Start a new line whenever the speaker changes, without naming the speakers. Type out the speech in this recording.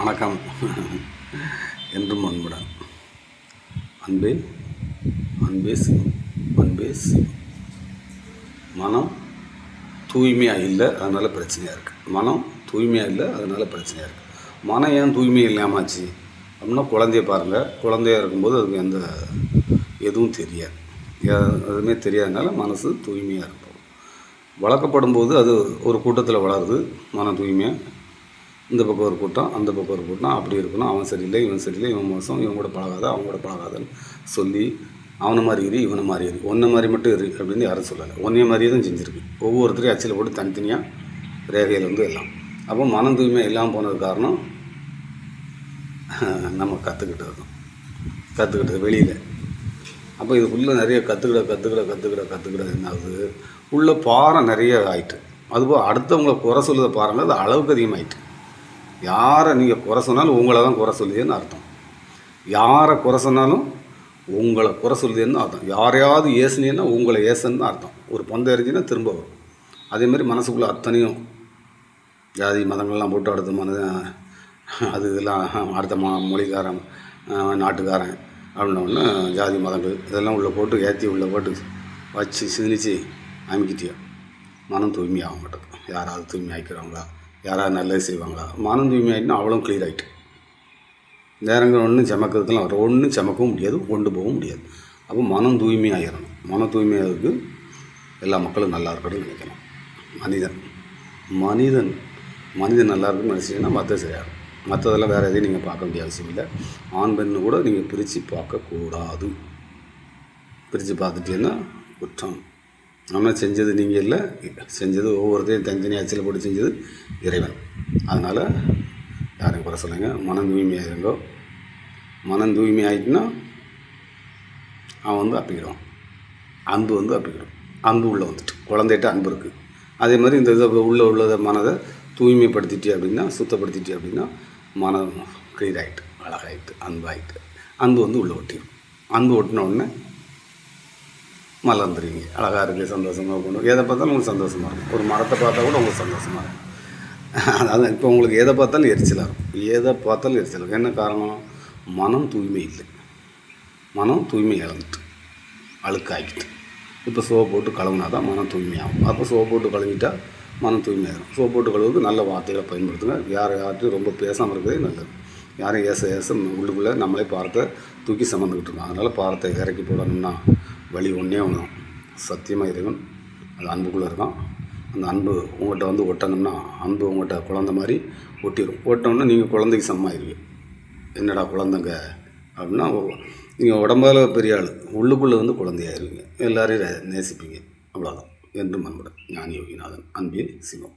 வணக்கம். என்றும் அன்புடன். அன்பே அன்பே சிவம் அன்பே சிவம். மனம் தூய்மையாக இல்லை அதனால் பிரச்சனையாக இருக்குது மனம் தூய்மையாக இல்லை அதனால் பிரச்சனையாக இருக்குது மனம் ஏன் தூய்மை இல்லாமாச்சு? அப்படின்னா குழந்தைய பாருங்கள் குழந்தையா இருக்கும்போது அதுக்கு எந்த எதுவும் தெரியாது. எதுவுமே தெரியாதனால மனசு தூய்மையாக இருக்கும். வளர்க்கப்படும் போது அது ஒரு கூட்டத்தில் வளருது. மன தூய்மையாக இந்த பக்கம் ஒரு கூட்டம் அந்த பக்கம் ஒரு கூட்டம் அப்படி இருக்கணும். அவன் சரியில்லை இவன் சரியில்லை இவன் மோசம் இவன் கூட பழகாத அவன் கூட பழகாதன்னு சொல்லி அவனை மாதிரி இரு இவனை மாதிரி இரு. ஒன்றை மாதிரி மட்டும் இரு அப்படின்னு யாரும் சொல்லலை. ஒன்றைய மாதிரியே தான் செஞ்சுருக்கு. ஒவ்வொருத்தரையும் அச்சில் போட்டு தனித்தனியாக ரேகையில் வந்து எல்லாம். அப்போ மனம் தூய்மை இல்லாமல் போனது காரணம் நம்ம கற்றுக்கிட்டது தான். கற்றுக்கிட்டது வெளியில். அப்போ இதுக்குள்ளே நிறைய கற்றுக்கிட கற்றுக்கிட கற்றுக்கிட கற்றுக்கிட என்ன ஆகுது உள்ளே பாரம் நிறைய ஆயிட்டு. அதுபோல் அடுத்தவங்களை குறை சொல்லுறத பாருங்கள் அது அளவுக்கு அதிகமாயிட்டு. யாரை நீங்கள் குறை சொன்னாலும் உங்களை தான் குறை சொல்லுதுன்னு அர்த்தம். யாரை குறை சொன்னாலும் உங்களை குறை சொல்லுதுன்னு அர்த்தம். யாரையாவது ஏசுனீங்கன்னா உங்களை ஏசுன்னு தான் அர்த்தம். ஒரு பந்தம் எரிஞ்சுன்னா திரும்ப வரும். அதேமாதிரி மனசுக்குள்ளே அத்தனையும் ஜாதி மதங்கள்லாம் போட்டு அடுத்த மன அது இதெல்லாம் அடுத்த ம மொழிக்காரன் நாட்டுக்காரன் அப்படின்னோடனே ஜாதி மதங்கள் இதெல்லாம் உள்ளே போட்டு ஏற்றி உள்ளே போட்டு வச்சு சிந்திச்சு அமைக்கிட்டியா? மனம் தூய்மையாக மாட்டேங்குது யாராவது தூய்மை ஆக்கிடுவாங்களா யாராவது நல்லது செய்வாங்களா? மனம் தூய்மை ஆகிட்டுனா அவ்வளோ கிளியர் ஆகிட்டு நேரங்கள் ஒன்றும் சமக்கிறதுலாம் ஒன்றும் சமக்கவும் முடியாது கொண்டு போகவும் முடியாது. அப்போ மனம் தூய்மையாகிடணும் மன தூய்மையாகிறதுக்கு எல்லா மக்களும் நல்லா இருக்கணும்னு நினைக்கணும். மனிதன். மனிதன். மனிதன் நல்லா இருக்குன்னு நினச்சிங்கன்னா மற்ற சரியாகும் மற்றதெல்லாம் வேறு எதையும் நீங்கள் பார்க்க வேண்டிய அவசியம் இல்லை. ஆண் பெண்ணு கூட நீங்கள் பிரித்து பார்க்கக்கூடாது. பிரித்து பார்த்துட்டீங்கன்னா குற்றம். ஆனால் செஞ்சது நீங்கள் இல்லை செஞ்சது ஒவ்வொருத்தையும் தனித்தனியாக அச்சில் போட்டு செஞ்சது இறைவன். அதனால் யாரையும் குறை சொல்லுங்க மனம் தூய்மையாக இருந்தோ மனம் தூய்மை ஆகிட்டுனா அவன் வந்து அப்பிக்கிடுவான். அன்பு வந்து அப்பிக்கிடும். அன்பு உள்ளே வந்துட்டு. குழந்தைகிட்ட அன்பு இருக்குது அதே மாதிரி இந்த இதை உள்ளே உள்ளதை மனதை தூய்மைப்படுத்திட்டு அப்படின்னா சுத்தப்படுத்திட்டு அப்படின்னா மனம் கிளியர் ஆகிட்டு அழகாகிட்டு அன்பாகிட்டு அன்பு வந்து உள்ளே ஒட்டிடும் அன்பு ஒட்டின உடனே மலர்ந்துருவீங்க. அழகாக இருக்குது சந்தோஷமாக போகணும் எதை பார்த்தாலும் உங்களுக்கு சந்தோஷமாக இருக்கும். ஒரு மரத்தை பார்த்தா கூட உங்களுக்கு சந்தோஷமாக இருக்கும். அதான் இப்போ உங்களுக்கு எதை பார்த்தாலும் எரிச்சலாக இருக்கும். எதை பார்த்தாலும் எரிச்சலாக இருக்கும். என்ன காரணம்? மனம் தூய்மை இல்லை. மனம் தூய்மை இழந்துட்டு அழுக்காக்கிட்டு இப்போ சோப்பு போட்டு கழுவுனா தான் மனம் தூய்மையாகும். அப்போ சோப்பு போட்டு கழுவிட்டா மனம் தூய்மையாகும் சோப் போட்டு கழுவுக்கு நல்ல வார்த்தைகளை பயன்படுத்துங்க. யார் யார்ட்டையும் ரொம்ப பேசாமல் இருக்கிறதே நல்லது. யாரும் ஏச ஏச உள்ளுக்குள்ளே நம்மளே பாரத்தை தூக்கி சுமந்துக்கிட்டு இருக்கோம். அதனால் பாரத்தை இறக்கி போடணும்னா வழி ஒன்றே ஒன்று சத்தியமாக இறைவன். அது அன்புக்குள்ளே இருக்கான். அந்த அன்பு உங்கள்கிட்ட வந்து ஒட்டணும்னா அன்பு உங்கள்கிட்ட குழந்த மாதிரி ஒட்டிடும் ஒட்டோம்னா நீங்கள் குழந்தைக்கு சமமாயிருவீங்க என்னடா குழந்தைங்க அப்படின்னா நீங்கள் உடம்பால் பெரிய ஆள். உள்ளுக்குள்ளே வந்து குழந்தையாயிருவீங்க. எல்லாரையும் எல்லோரையும் நேசிப்பீங்க. அவ்வளோதான் என்றும் அன்புடன். ஞானி யோகிநாதன். அன்பே சிவம்.